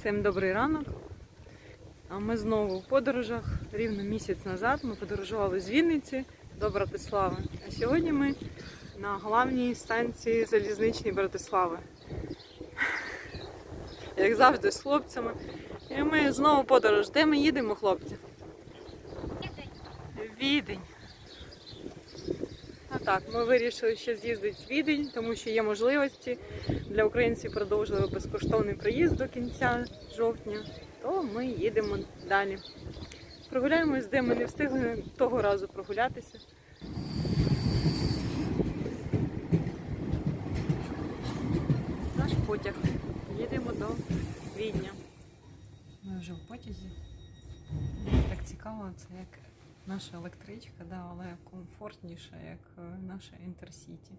Всім добрий ранок. А ми знову в подорожах. Рівно місяць назад ми подорожували з Вінниці до Братислави. А сьогодні ми на головній станції залізничній Братислави. Як завжди, з хлопцями. І ми знову подорож. Де ми їдемо, хлопці? Відень. А так, ми вирішили ще з'їздити в Відень, тому що є можливості. Для українців продовжили безкоштовний проїзд до кінця жовтня, то ми їдемо далі. Прогуляємось, де ми не встигли того разу прогулятися. Наш потяг. Їдемо до Відня. Ми вже в потязі. Так цікаво, це як наша електричка, да, але комфортніша, як е, наша Інтерсіті.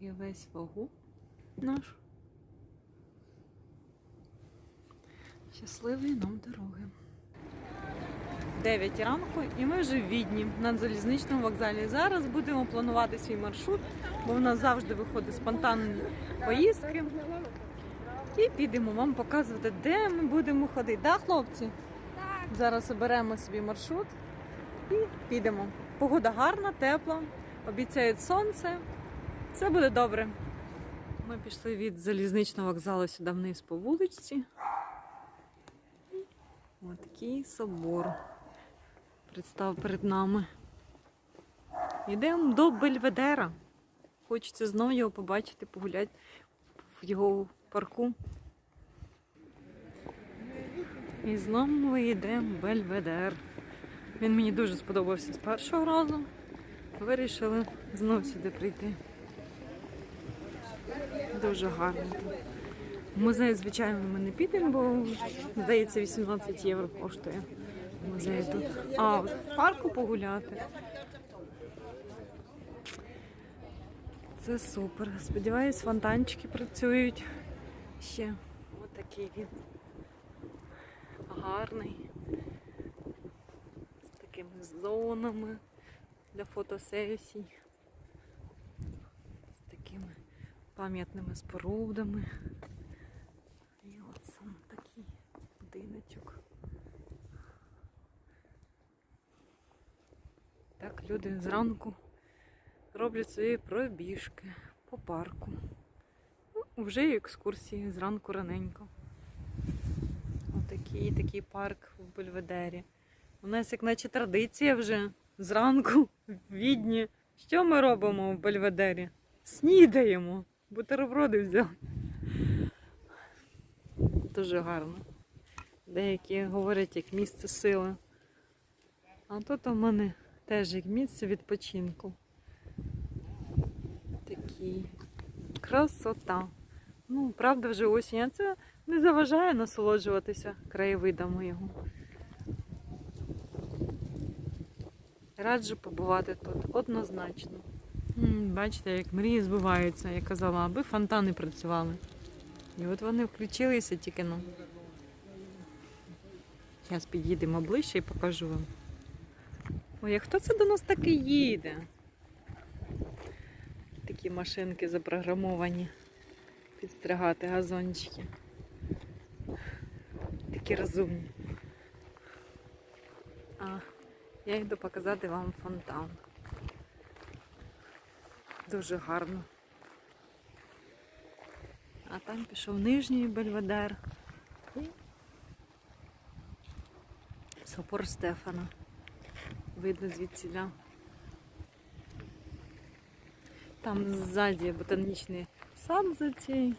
І весь вагу наш. Щасливої нам дороги. 9 ранку і ми вже в Відні на залізничному вокзалі. Зараз будемо планувати свій маршрут, бо в нас завжди виходить спонтанні поїздки. І підемо вам показувати, де ми будемо ходити. Да, хлопці? Так. Зараз оберемо собі маршрут і підемо. Погода гарна, тепла, обіцяють сонце. Все буде добре. Ми пішли від залізничного вокзалу сюди вниз по вуличці. Ось такий собор представ перед нами. Йдемо до Бельведера. Хочеться знову його побачити, погуляти в його парку. І знову ми йдемо в Бельведер. Він мені дуже сподобався з першого разу. Вирішили знову сюди прийти. Дуже гарно. В музей, звичайно, ми не підемо, бо здається 18 євро коштує музей тут. А в парку погуляти. Це супер. Сподіваюсь, фонтанчики працюють ще. Ось такий він. Гарний. Такими зонами для фотосесій. З такими пам'ятними спорудами. І от сам такий будиночок. Так, люди зранку роблять свої пробіжки по парку. Ну, вже і екскурсії зранку раненько. Отакий такий парк в Бельведері. У нас як наче традиція вже зранку в Відні. Що ми робимо в Бельведері? Снідаємо. Бутерброди взяли. Дуже гарно. Деякі говорять як місце сили. А тут у мене теж як місце відпочинку. Такі красота. Ну, правда, вже осінь, а це не заважає насолоджуватися краєвидами його. Раджу побувати тут однозначно. Бачите, як мрії збуваються, я казала, аби фонтани працювали. І от вони включилися тільки ну. Зараз під'їдемо ближче і покажу вам. Ой, а хто це до нас таки їде? Такі машинки запрограмовані підстригати газончики. Такі розумні. А я йду показати вам фонтан. Дуже гарно. А там пішов нижній бельведер. І Собор Стефана. Видно звідсіля. Там ззаді ботанічний сад за цією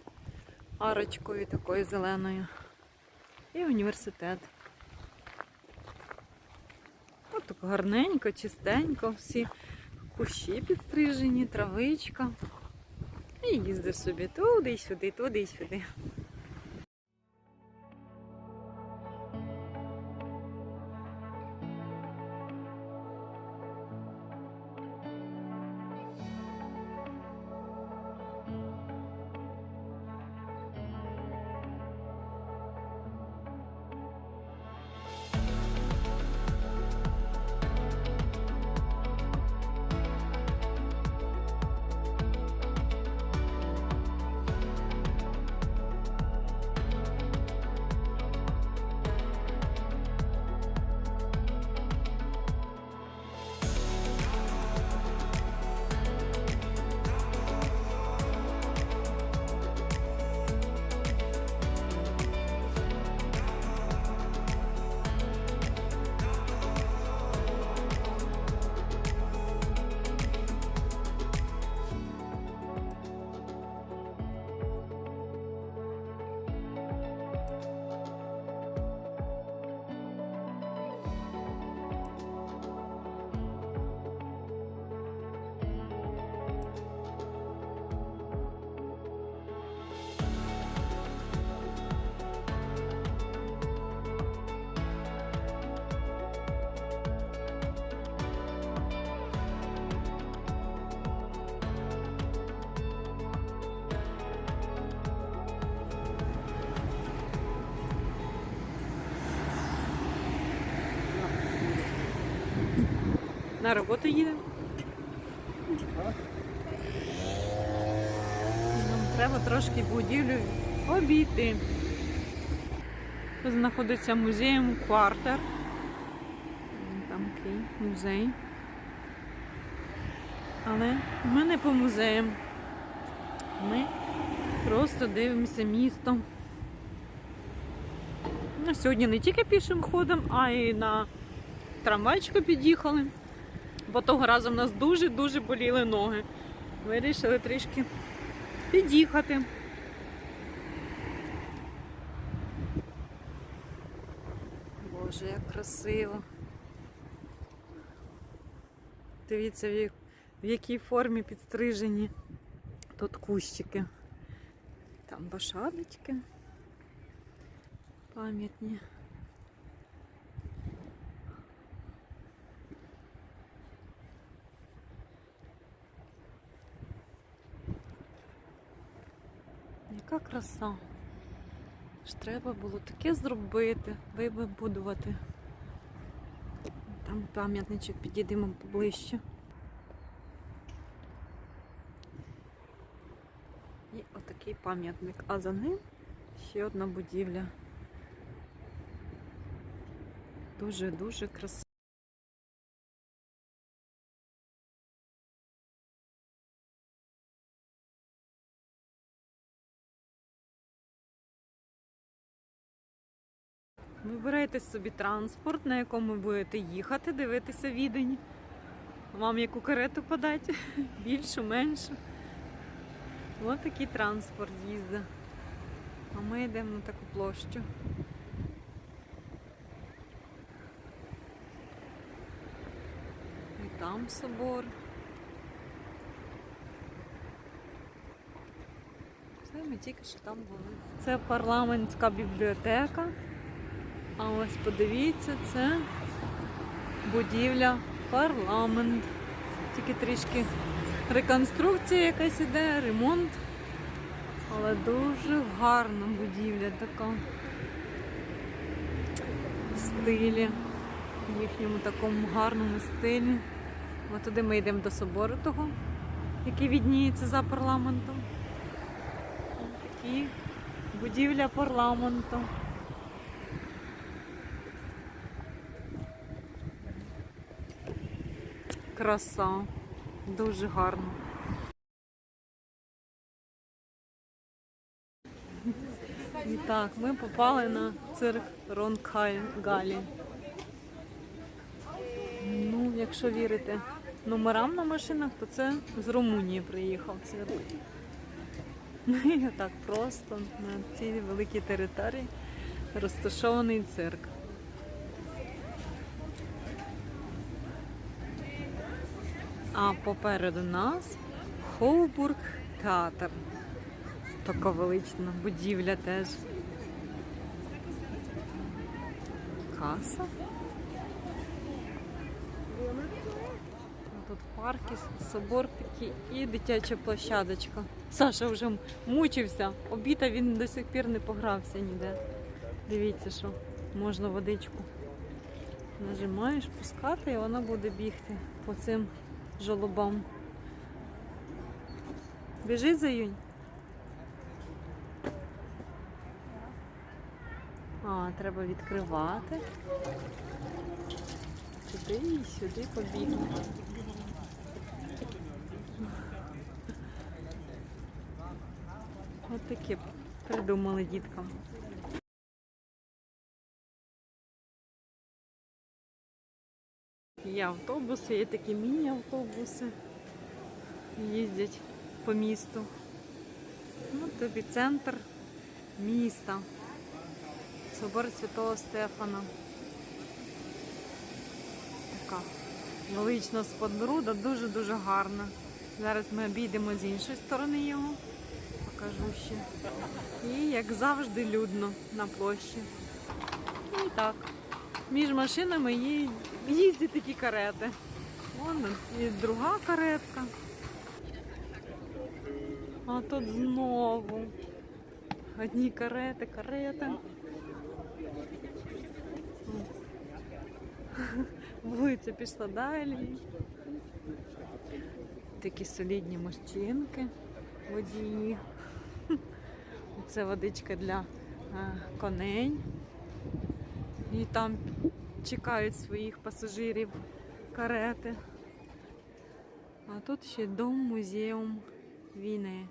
арочкою такою зеленою. І університет. Так гарненько, чистенько, всі кущі підстрижені, травичка. І їздиш собі туди й сюди, туди й сюди. На роботу їдемо. Нам треба трошки будівлю обійти. Тут знаходиться музеєм Квартер. Там такий музей. Але ми не по музеям. Ми просто дивимося місто. Сьогодні не тільки пішим ходом, а й на трамвайчику під'їхали. Бо того разу в нас дуже-дуже боліли ноги. Вирішили трішки під'їхати. Боже, як красиво. Дивіться, в якій формі підстрижені тут кущики. Там башадочки пам'ятні. Краса. Ж треба було таке зробити, вибудувати. Там пам'ятничок підійдемо поближче. І отакий пам'ятник. А за ним ще одна будівля. Дуже-дуже красиво. Вибирайте собі транспорт, на якому будете їхати, дивитися відень. Вам яку карету подати? Більшу, меншу. Ось такий транспорт їздить. А ми йдемо на таку площу. І там собор. Це ми тільки що там були. Це парламентська бібліотека. А ось подивіться, це будівля парламент. Тільки трішки реконструкція якась іде, ремонт. Але дуже гарна будівля така. В стилі, в їхньому такому гарному стилі. От туди ми йдемо до собору того, який відніється за парламентом. Такі будівля парламенту. Краса. Дуже гарно. І так, ми попали на цирк Ронкгалі. Ну, якщо вірити номерам на машинах, то це з Румунії приїхав цирк. Ну і отак просто на цій великій території розташований цирк. А попереду нас Хоубург театр. Така велична будівля теж. Каса. Тут парки, собор такий і дитяча площадочка. Саша вже мучився. Обіда він до сих пір не погрався ніде. Дивіться, що можна водичку. Нажимаєш пускати і вона буде бігти по цим жолобам. Біжить за юнь. А, треба відкривати. Туди і сюди побігли. От таке придумали діткам. Є автобуси, є такі міні-автобуси. Їздять по місту. Ну, тобі центр міста. Собор Святого Стефана. Така велична сподруда, дуже-дуже гарна. Зараз ми обійдемо з іншої сторони його. Покажу ще. І як завжди людно на площі. І так. Між машинами їздять такі карети. Вон і друга каретка. А тут знову. Одні карети, карета. Вулиця пішла далі. Такі солідні мужчинки, водії. Це водичка для е, коней. І там чекають своїх пасажирів карети. А тут ще дом музеум війни.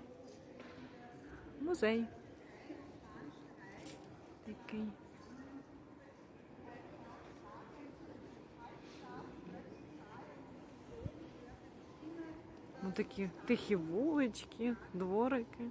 Музей. Такий. Ну такі тихі вулички, дворики.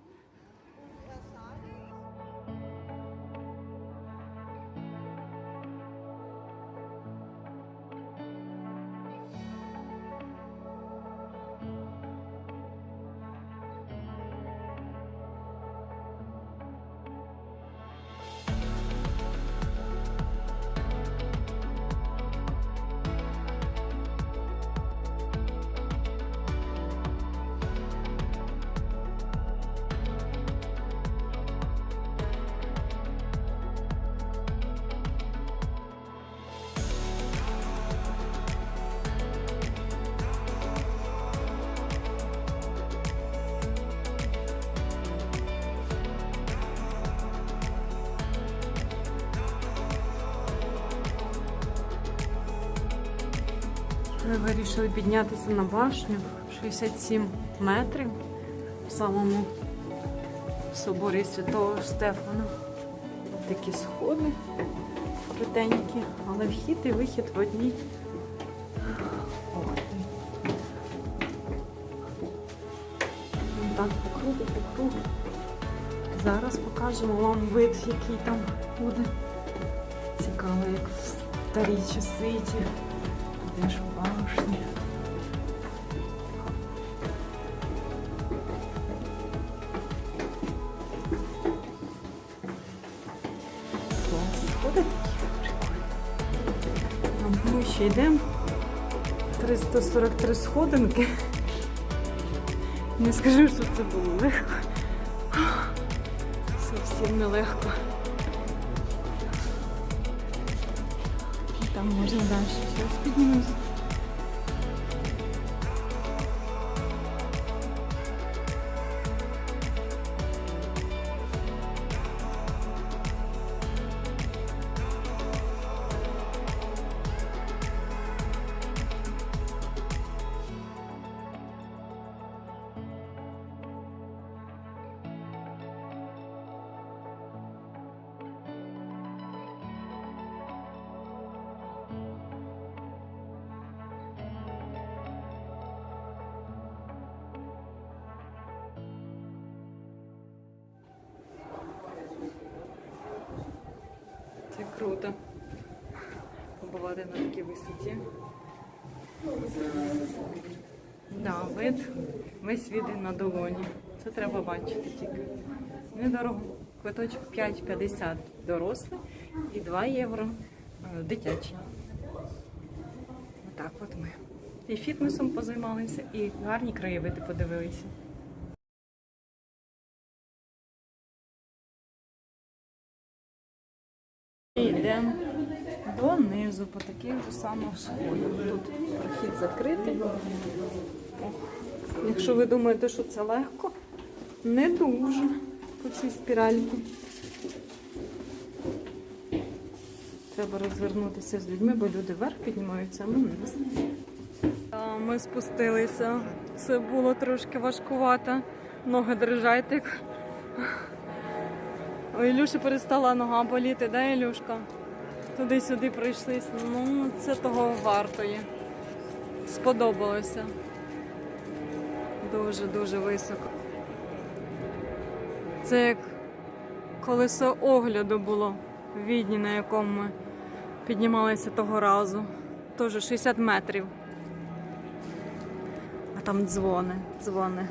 Ми вирішили піднятися на башню 67 метрів в самому соборі Святого Стефана. Такі сходи крутенькі, але вхід і вихід в одній. Так, по кругу, по кругу. Зараз покажемо вам вид, який там буде. Цікаво, як в старі часи ті. Де ж башня? Клас, ми ще йдемо. 343 сходинки. Не скажу, що це було легко. Зовсім не можна далі. Зараз піднімусь. Це круто. Побувати на такій висоті. Да, вид весь віди на долоні. Це треба бачити тільки. Недорого. Квиточок 5,50 дорослий і 2 євро е, дитячий. Отак от ми. І фітнесом позаймалися, і гарні краєвиди подивилися. І йдемо донизу по таким же самим сходам. Тут прохід закритий. Якщо ви думаєте, що це легко, не дуже по цій спіральці. Треба розвернутися з людьми, бо люди вверх піднімаються, а ми вниз. Ми спустилися. Це було трошки важкувато. Ноги дрижать. У Ілюші перестала нога боліти, да, Ілюшка? Туди-сюди пройшлися. Ну, це того вартує. Сподобалося. Дуже-дуже високо. Це як колесо огляду було в Відні, на якому ми піднімалися того разу. Теж 60 метрів. А там дзвони, дзвони.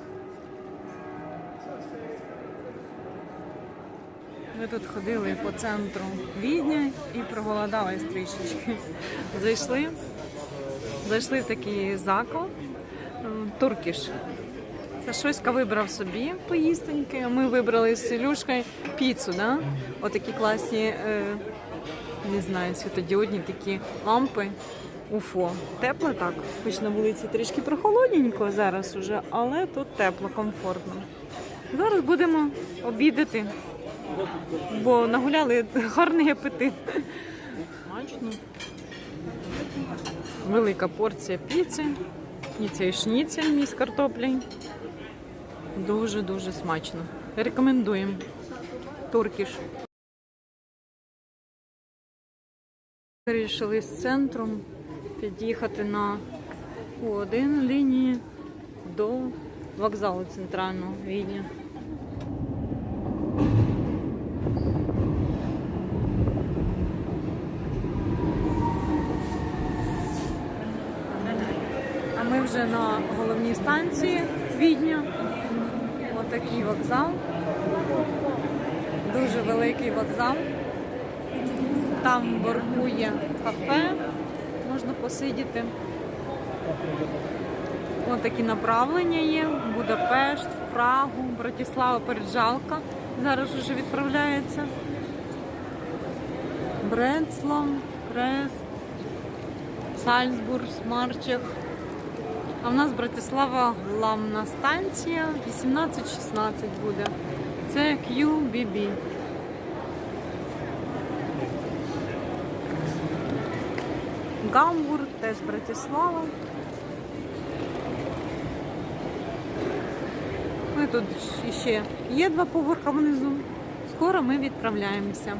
Ми тут ходили по центру Відня і проголодались трішечки. Зайшли, зайшли в такий заклад Туркіш. Сашуська вибрав собі поїстеньки, ми вибрали з Ілюшкою піцу, да? Отакі класні е, не знаю, світодіодні такі лампи. Уфо. Тепло так. Хоч на вулиці трішки прохолодненько зараз уже, але тут тепло, комфортно. Зараз будемо обідати, бо нагуляли гарний апетит. Смачно. Велика порція піци. І цей шніцель мій з картоплею. Дуже-дуже смачно. Рекомендуємо. Туркіш. Вирішили з центром під'їхати на Q1 лінії до вокзалу центрального Відня. А ми вже на головній станції Відня. Отакий вокзал. Дуже великий вокзал. Там вверху є кафе, можна посидіти. Ось такі направлення є. Будапешт, в Прагу, Братислава, Переджалка. Зараз вже відправляється. Бредслав, Крес, Сальцбург, Смарчех. А в нас Братислава главна станція 18-16 буде. Це QBB. Гамбург, теж Братислава. Ми тут ще є два поверха внизу. Скоро ми відправляємося.